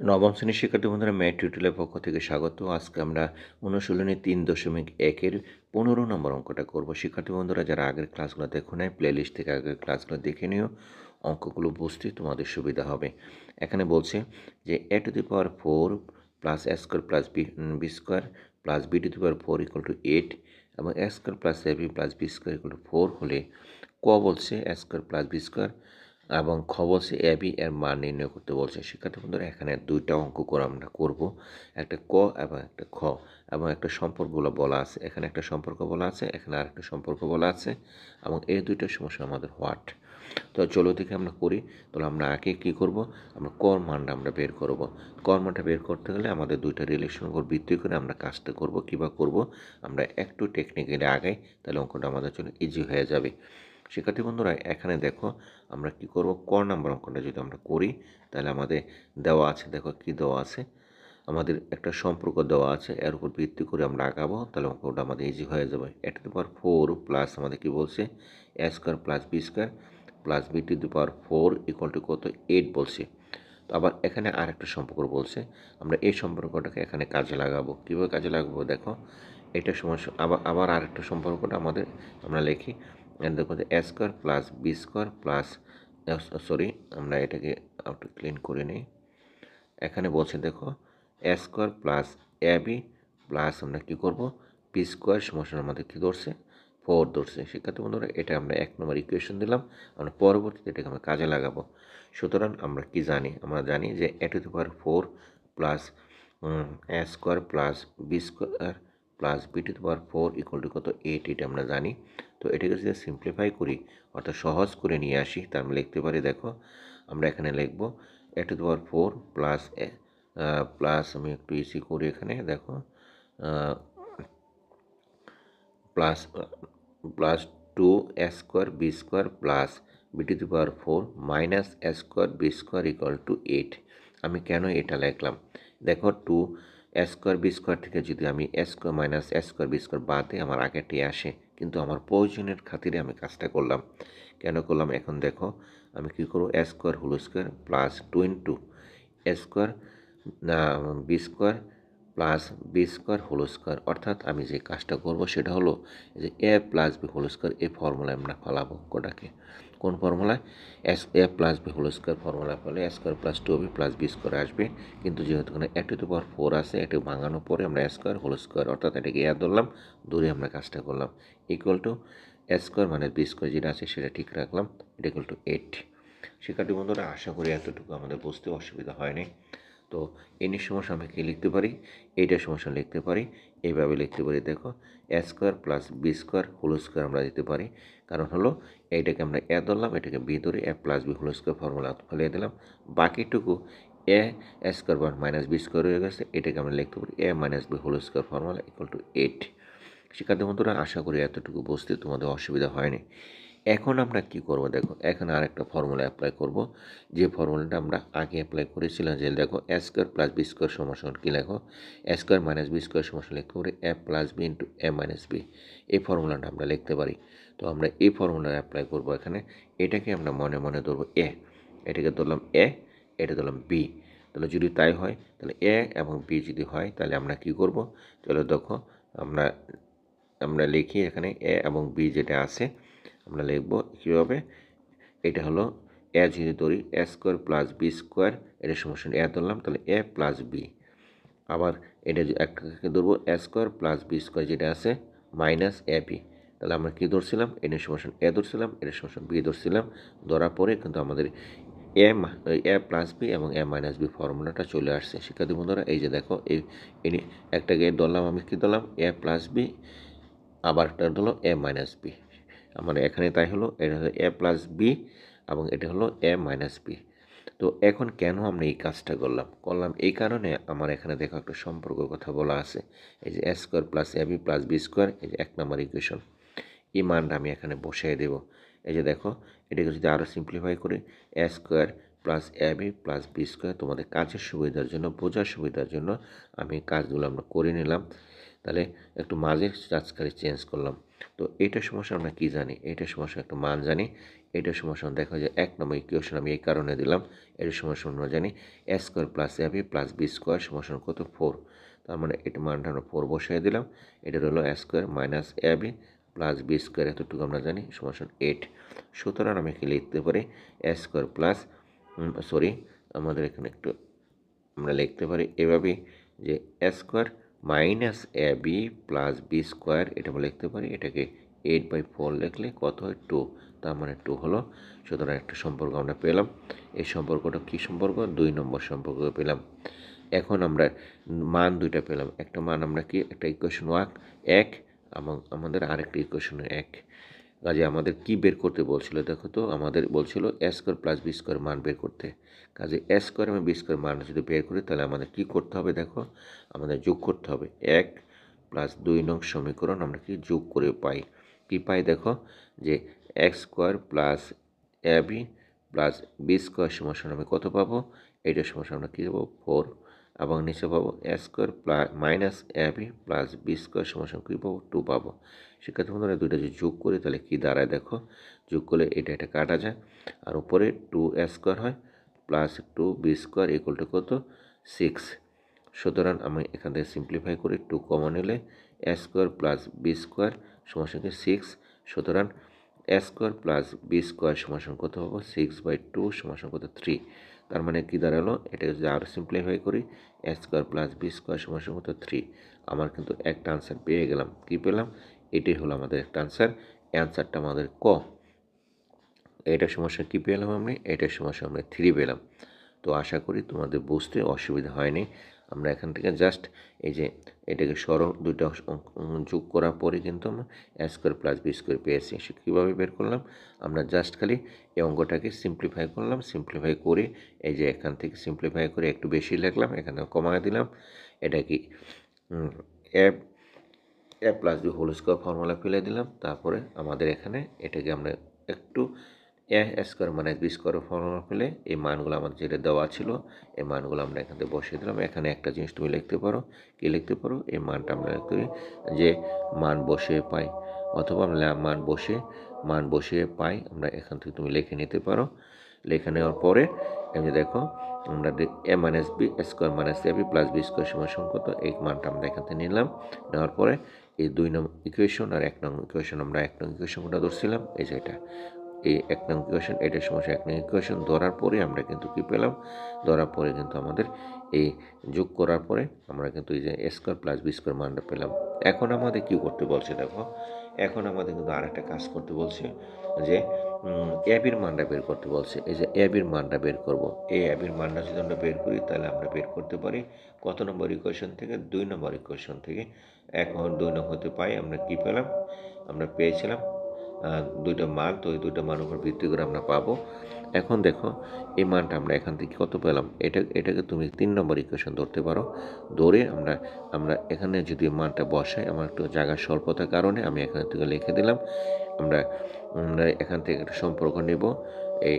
নবম শ্রেণির শিক্ষার্থী বন্ধুরা ম্যাট টিউটোরিয়ালের পক্ষ থেকে স্বাগত। আজকে আমরা অনুশীলনী তিন দশমিক একের পনেরো নম্বর অঙ্কটা করব। শিক্ষার্থী বন্ধুরা, যারা আগের ক্লাসগুলো দেখো নেয় প্লেলিস্ট থেকে আগের ক্লাসগুলো দেখে নিও। অঙ্কগুলো বুঝতে তোমাদের সুবিধা হবে। এখানে বলছে যে a to the power four plus a square plus b b square plus b to the power four equal to eight এবং a square plus a b plus b square equal to four হলে ক বলছে a square plus b square এবং খ বলছে A B এর মান নির্ণয় করতে বলছে। শিক্ষার্থী বন্ধুরা, এখানে দুইটা অঙ্ক করে আমরা করব। একটা ক এবং একটা খ এবং একটা সম্পর্কগুলো বলা আছে। এখানে একটা সম্পর্ক বলা আছে, এখানে আরেকটা সম্পর্ক বলা আছে এবং এই দুইটা সমস্যা আমাদের হোয়াট? তো চলো দেখে আমরা করি। তাহলে আমরা আগে কী করব? আমরা কর মানটা আমরা বের করব। কর মানটা বের করতে গেলে আমাদের দুইটা রিলেশন উপর ভিত্তি করে আমরা কাজটা করব, কীভাবে করব? আমরা একটু টেকনিক্যালি আগাই, তাহলে অঙ্কটা আমাদের জন্য ইজি হয়ে যাবে। শিক্ষার্থী বন্ধুরা, এখানে দেখো আমরা কি করব? ক নাম্বার অঙ্কটা যদি আমরা করি, তাহলে আমাদের দেওয়া আছে, দেখো কি দেওয়া আছে? আমাদের একটা সম্পর্ক দেওয়া আছে, এর উপর ভিত্তি করে আমরা আঁকাবো তাহলে অঙ্কটা আমাদের ইজি হয়ে যাবে। এটা টু পাওয়ার ফোর প্লাস আমাদের কি বলছে? A square plus b square plus b to the power four equal to কত? এইট বলছে। তো আবার এখানে আর একটা সম্পর্ক বলছে, আমরা এই সম্পর্কটাকে এখানে কাজে লাগাবো। কীভাবে কাজে লাগাবো? দেখো, এটা সমস্যা আবার আবার আরেকটা সম্পর্কটা আমাদের আমরা লিখি। দেখো যে a square plus b square plus sorry আমরা এটাকে একটু ক্লিন করে নিই। এখানে বলছে দেখো a square plus a b plus আমরা কী করব? বি স্কোয়ার সমস্যা আমাদের কী ধরছে? ফোর ধরছে। শিক্ষার্থী বন্ধুরা, এটা আমরা এক নম্বর ইকুয়েশন দিলাম। আমরা পরবর্তীতে এটাকে আমরা কাজে লাগাবো। সুতরাং আমরা কি জানি? আমরা জানি যে a to the power four plus a square plus b square plus b to the power four equal to কত? এইট এটা আমরা জানি। তো এটাকে যদি সিম্পলিফাই করি, অর্থাৎ সহজ করে নিয়ে আসি, তার আমরা লিখতে পারি, দেখো, আমরা এখানে লিখব a to power four plus plus আমি একটু ইসি করি এখানে, দেখো plus plus two a square b square plus b to the power four minus a square b square equal to eight আমি কেন এটা লিখলাম? দেখো two a square b square থেকে যদি আমি a square minus a square b square বাদে আমার আগেটি আসে কিন্তু আমার প্রয়োজনের খাতিরে আমি কাজটা করলাম। কেন করলাম? এখন দেখো, আমি কী করব? A square whole square plus two into a square b square plus b square whole square অর্থাৎ আমি যে কাজটা করব সেটা হলো যে a plus b whole square এই ফর্মুলায় আমরা ফলাবো কোটাকে। কোন ফর্মুলায় as a plus b whole square ফর্মুলায় ফলে a square plus two b plus b square আসবে। কিন্তু যেহেতু এখানে টু পাওয়ার ফোর আছে, এটি ভাঙানোর পরে আমরা এ স্কোয়ার হোল স্কোয়ার অর্থাৎ এটাকে এ ধরলাম, দূরে আমরা কাজটা করলাম। ইকুয়াল টু এ স্কোয়ার মানে বি স্কোয়ার যেটা আছে সেটা ঠিক রাখলাম এটা ইকুয়াল টু এইট শিক্ষার্থী বন্ধুরা, আশা করি এতটুকু আমাদের বুঝতে অসুবিধা হয়নি। তো এনের সমস্যা আমরা কী লিখতে পারি? এইটার সমস্যা লিখতে পারি। এইভাবে লিখতে পারি। দেখো a square plus b square whole square আমরা দিতে পারি। কারণ হলো, এইটাকে আমরা এ ধরলাম, এটাকে বি ধরে a plus b whole square formula ফেলিয়ে দিলাম। বাকিটুকু এ স্কোয়ার বা মাইনাস বি স্কোয়ার হয়ে গেছে, এটাকে আমরা লিখতে পারি a minus b whole square formula equal to eight শিক্ষার্থী বন্ধুরা, আশা করি এতটুকু বুঝতে তোমাদের অসুবিধা হয়নি। এখন আমরা কি করব? দেখো, এখন আরেকটা ফর্মুলা অ্যাপ্লাই করব। যে ফর্মুলাটা আমরা আগে অ্যাপ্লাই করেছিলাম, যে দেখো a square plus b square সমান কী লেখো? A square minus b square সমান লিখতে পারি a plus b into a minus b এই ফর্মুলাটা আমরা লিখতে পারি। তো আমরা এই ফর্মুলা অ্যাপ্লাই করব এখানে। এটাকে আমরা মনে মনে ধরবো এ এটাকে ধরলাম এ এটা ধরলাম বি তাহলে যদি তাই হয়, তাহলে এ এবং বি যদি হয়, তাহলে আমরা কি করব? তাহলে দেখো, আমরা আমরা লিখি এখানে এ এবং বি যেটা আছে আমরা লিখব কীভাবে? এটা হলো এ যদি ধরি a square plus b square এটা সমস্যা এ ধরলাম তাহলে এ প্লাস বি আবার এটা একটাকে ধরবো? A square plus b square যেটা আছে মাইনাস এ বি তাহলে আমরা কী ধরছিলাম? এটা সমস্যা এ ধরছিলাম, এটা সমস্যা বি ধরছিলাম, ধরার পরে কিন্তু আমাদের এ এ প্লাস বি এবং এ মাইনাস বি ফর্মুলাটা চলে আসছে। শিক্ষার্থী বন্ধুরা, এই যে দেখো, এই একটাকে ধরলাম, আমি কী ধরলাম? এ প্লাস বি আবার একটা হলো এ মাইনাস বি মানে এখানে তাই হলো, এটা হলো এ প্লাস বি এবং এটা হলো এ মাইনাস বি তো এখন কেন আমরা এই কাজটা করলাম? করলাম এই কারণে আমার এখানে দেখো একটা সম্পর্ক কথা বলা আছে। এই যে a square plus a b plus b square এই যে এক নম্বর ইকুয়েশন এই মানটা আমি এখানে বসিয়ে দেব। এই যে দেখো, এটাকে যদি আরও সিম্পলিফাই করি a square plus a b plus b square তোমাদের কাজের সুবিধার জন্য, বোঝার সুবিধার জন্য আমি কাজগুলো আমরা করে নিলাম। তাহলে একটু মাঝের কাজকারি চেঞ্জ করলাম। তো এটা সমস্যা আমরা কী জানি? এটা সমস্যা একটা মান জানি। এটা সমস্যা দেখা যায় এক নম্বর ইকুয়েশন আমি এই কারণে দিলাম। এটা সমস্যা আমরা জানি a square plus a b plus b square সমান কত? ফোর তার মানে এটা মানটা আমরা ফোর বসিয়ে দিলাম। এটা হলো a square minus a plus b square এতটুকু আমরা জানি, সমান এইট সুতরাং আমি কি লিখতে পারি এ স্কোয়ার প্লাস সরি আমাদের এখানে একটু আমরা লিখতে পারি এভাবে যে a square minus a b plus b square, এটা আমরা লিখতে পারি, এটাকে এইট বাই ফোর লিখলে কত হয়? টু। তার মানে টু হলো, সুতরাং একটা সম্পর্ক আমরা পেলাম। এই সম্পর্কটা কী সম্পর্ক? দুই নম্বর সম্পর্ক পেলাম। এখন আমরা মান দুইটা পেলাম। একটা মান আমরা কি? একটা ইকুয়েশন ওয়াক এক, এবং আমাদের আরেকটা ইকুয়েশন এক। কাজে আমাদের কি বের করতে বলছিল, দেখো তো, আমাদের বলছিল a square plus b square মান বের করতে। কাজে এ স্কোয়ার এবং বি স্কোয়ার মান যদি বের করি, তাহলে আমাদের কি করতে হবে, দেখো? আমাদের যোগ করতে হবে। এক প্লাস দুই নং সমীকরণ আমরা কি যোগ করে পাই? কী পাই, দেখো? যে x square plus a b plus b square সমস্যা আমি কত পাবো? এইটার সমস্যা আমরা কী পাবো? ফোর এবং নিচে পাবো a square plus minus a b plus b square সমস্যা কী পাবো? টু পাবো। শিক্ষার্থী বন্ধুরা দুইটা যদি যোগ করি, তাহলে কী দাঁড়ায় দেখো? যোগ করলে এটা এটা কাটা যায়। আর উপরে টু এ স্কোয়ার হয় plus two b square equal to কত? সিক্স সুতরাং আমি এখান থেকে সিম্পলিফাই করি টু কমন নিলে a square plus b square সমস্যাকে সিক্স সুতরাং a square plus b square সমাসন কত হবে সিক্স বাই টু সমাসন কত? থ্রি তার মানে কী দাঁড়াল? এটা যদি আরও সিম্পলিফাই করি a square plus b square সময় মতো থ্রি আমার কিন্তু একটা আনসার পেয়ে গেলাম। কি পেলাম? এটাই হলো আমাদের একটা আনসার অ্যান্সারটা আমাদের ক? এটার সমস্যা কী পেলাম আমি? এটার সমস্যা আমরা থ্রি পেলাম। তো আশা করি তোমাদের বুঝতে অসুবিধা হয়নি। আমরা এখান থেকে জাস্ট এই যে এটাকে সরল দুইটা যোগ করার পরে কিন্তু আমরা a square plus b square পেয়েছি সে কীভাবে বের করলাম? আমরা জাস্ট খালি এই অঙ্কটাকে সিম্পলিফাই করলাম সিম্পলিফাই করে এই যে এখান থেকে সিম্পলিফাই করে একটু বেশি লিখলাম, এখানে কমায় দিলাম। এটা কি? A a plus b whole square formula ফেলে দিলাম। তারপরে আমাদের এখানে এটাকে আমরা একটু এ স্কোয়ার মানে বি স্কোয়ার ফর্মুলা ফেলে এই মানগুলো আমাদের যেটা দেওয়া ছিল, এই মানগুলো আমরা এখান থেকে বসিয়ে দিলাম। এখানে একটা জিনিস তুমি লিখতে পারো। কী লিখতে পারো? এই মানটা আমরা লিখতে যে মান বসিয়ে পাই অথবা আমরা মান বসে, মান বসিয়ে পাই আমরা এখান থেকে তুমি লিখে নিতে পারো। লিখে নেওয়ার পরে এমনি দেখো, আমরা a minus b square minus a b plus b square সময় কত এই মানটা আমরা এখান থেকে নিলাম। নেওয়ার পরে এই দুই নং ইকুয়েশন আর এক নং ইকুয়েশন আমরা এক নং ইকুয়েশন কোনটা ধরছিলাম। এই যে এই এক নং ইকুয়েশন এটার সমস্যা এক নং ইকুয়েশন ধরার পরে আমরা কিন্তু কী পেলাম? ধরার পরে কিন্তু আমাদের এই যোগ করার পরে আমরা কিন্তু এই যে স্কোয়ার প্লাস বি স্কোয়ার মানটা পেলাম। এখন আমাদের কী করতে বলছে দেখো? এখন আমাদের কিন্তু আরেকটা কাজ করতে বলছে যে অ্যাবির মানটা বের করতে বলছে। এই যে অ্যাবির মানটা বের করব। এই অ্যাবির মানটা যদি আমরা বের করি, তাহলে আমরা বের করতে পারি কত নম্বর ইকুয়েশন থেকে? দুই নম্বর ইকুয়েশন থেকে। এখন দুই নম্বর হতে পাই, আমরা কী পেলাম? আমরা পেয়েছিলাম দুইটা মান, তো ওই দুইটা মান উপর ভিত্তি করে আমরা পাবো। এখন দেখো, এই মানটা আমরা এখান থেকে কত পেলাম? এটা, এটাকে তুমি তিন নম্বর ইকুয়েশন ধরতে পারো। ধরে আমরা আমরা এখানে যদি মানটা বসাই, আমার একটু জায়গার স্বল্পতার কারণে আমি এখান থেকে লিখে দিলাম। আমরা আমরা এখান থেকে একটা সম্পর্ক নেব। এই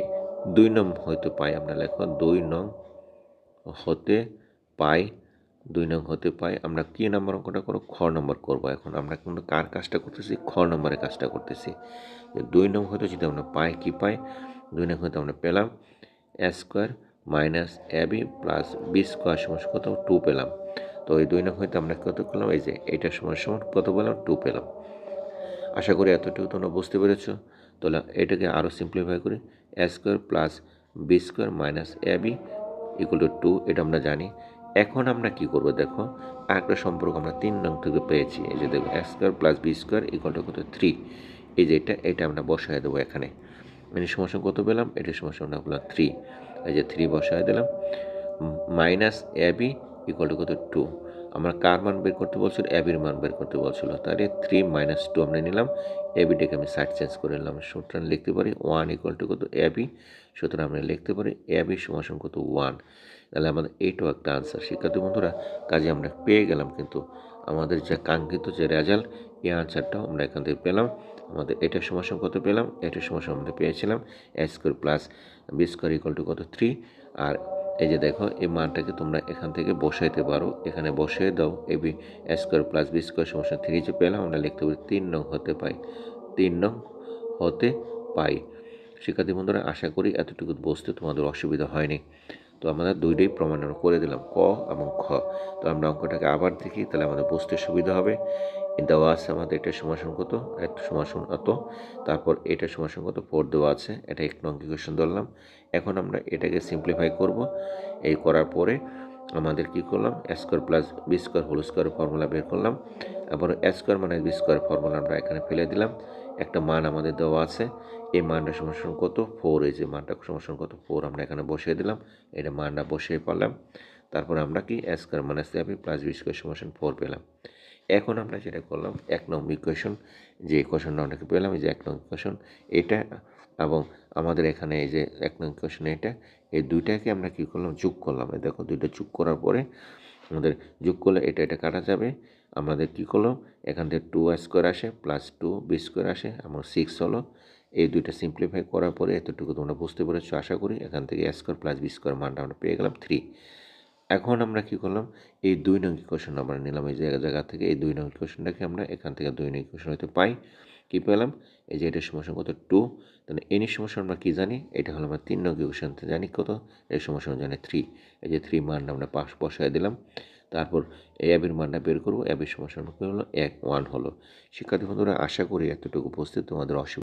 দুই নং হয়তো পাই, আমরা লেখো দুই নং হতে পাই দুই নং হতে পাই আমরা কী নাম্বার অঙ্কটা করো? খ নম্বর করব। এখন আমরা কিন্তু কার কাজটা করতেছি? খ নম্বরের কাজটা করতেছি। দুই নং হয়তো যদি আমরা পাই, কী পাই? দুই নং হয়তো আমরা পেলাম a square minus a b plus b square সমস্যা কত? টু পেলাম। তো এই দুই নং হয়তো আমরা কত করলাম? এই যে এইটার সময় সময় কত পেলাম? টু পেলাম। আশা করি এতটুকু তোমরা বুঝতে পেরেছ। তাহলে এটাকে আরও সিম্পলিফাই করি। A square plus b square minus a b equal to two এটা আমরা জানি। এখন আমরা কি করব দেখো? আরেকটা সম্পর্ক আমরা তিন নং থেকে পেয়েছি। এই যে দেখো x square plus b square equal to কত? থ্রি এই যে এটা এটা আমরা বসায় দেবো এখানে। মানে সমস্যা কত পেলাম? এটার সমস্যা আমরা বললাম থ্রি এই যে থ্রি বসায় দিলাম। মাইনাস এ বি টু কত? টু আমরা কার মান বের করতে বলছিল? এবির মান বের করতে বলছিল। তাহলে থ্রি মাইনাস টু আমরা নিলাম। এবিটাকে আমি সাইড চেঞ্জ করে নিলাম। সুতরাং লিখতে পারি ওয়ান ইকুয়াল টু কত? এবি সুতরাং আমরা লিখতে পারি এবি সমাসন কত? ওয়ান তাহলে আমাদের এইটাও একটা আনসার শিক্ষার্থী বন্ধুরা, কাজে আমরা পেয়ে গেলাম কিন্তু। আমাদের যে কাঙ্ক্ষিত যে রেজাল্ট এই আনসারটাও আমরা এখান থেকে পেলাম। আমাদের এটার সমস্যা কত পেলাম? এটার সমস্যা আমরা পেয়েছিলাম a square plus b square equal to কত? থ্রি আর এই যে দেখো, এই মানটাকে তোমরা এখান থেকে বসাইতে পারো। এখানে বসিয়ে দাও a b square plus b square সমস্যা থ্রি যে পেলাম, আমরা লিখতে পারি তিন নং হতে পাই। তিন নং হতে পাই। শিক্ষার্থী বন্ধুরা, আশা করি এতটুকু বসতে তোমাদের অসুবিধা হয়নি। তো আমরা দুইটাই প্রমাণ করে দিলাম, ক এবং খ। তো আমরা অঙ্কটাকে আবার দেখি, তাহলে আমাদের বুঝতে সুবিধা হবে। দেওয়া আছে আমাদের এটা সমাসন কত একটা সমাসন অত তারপর এটা সমাসন কত ফোর দেওয়া আছে, এটা এক নং ইকুয়েশন ধরলাম। এখন আমরা এটাকে সিম্পলিফাই করব। এই করার পরে আমাদের কি করলাম? Square plus b square whole square formula বের করলাম। আবার স্কোয়ার মানে বি স্কোয়ার ফর্মুলা আমরা এখানে ফেলে দিলাম। একটা মান আমাদের দেওয়া আছে। এই মানটা সমাসন কত? ফোর এই যে মানটা সমাসন কত? ফোর আমরা এখানে বসিয়ে দিলাম। এটা মানটা বসিয়ে পারলাম। তারপর আমরা কি? স্কোয়ার মানে সিআপি প্লাস বি স্কোয়ার সমাসন ফোর পেলাম। এখন আমরা যেটা করলাম, এক নম্বর ইকুয়েশন যে ইকুয়েশনটা আমরা পেলাম, এই যে এক নম্বর ইকুয়েশন এটা এবং আমাদের এখানে এই যে এক নম্বর ইকুয়েশন এটা, এই দুইটাকে আমরা কী করলাম? যোগ করলাম। দেখো, দুইটা যোগ করার পরে আমাদের যোগ করলে এটা এটা কাটা যাবে। আমাদের কী করলাম এখান থেকে টু স্কোয়ার আসে প্লাস টু বি স্কোয়ার আসে, আমার সিক্স হলো। এই দুইটা সিম্পলিফাই করার পরে এতটুকু তোমরা বুঝতে পেরেছ, আশা করি। এখান থেকে স্কোয়ার প্লাস বি স্কোয়ার মানটা আমরা পেয়ে গেলাম থ্রি এখন আমরা কি করলাম? এই দুই নং ইকুয়েশন আমরা নিলাম, এই জায়গা জায়গা থেকে এই দুই নং ইকুয়েশনটাকে আমরা এখান থেকে দুই নং ইকুয়েশন হতে পাই। কী পেলাম? এই যে এটা সমস্যা কত? টু তাহলে এনি সমস্যা আমরা কী জানি? এটা হলো আমরা তিন নং ইকুয়েশন জানি কত? এই সমস্যা জানি থ্রি এই যে থ্রি মানটা আমরা পাশ বসায় দিলাম। তারপর এই অ্যাবের মানটা বের করব অ্যাবের মুখে হলো, এক ওয়ান হলো। শিক্ষার্থী বন্ধুরা, আশা করি এতটুকু উপস্থিত, তোমাদের অসুবিধা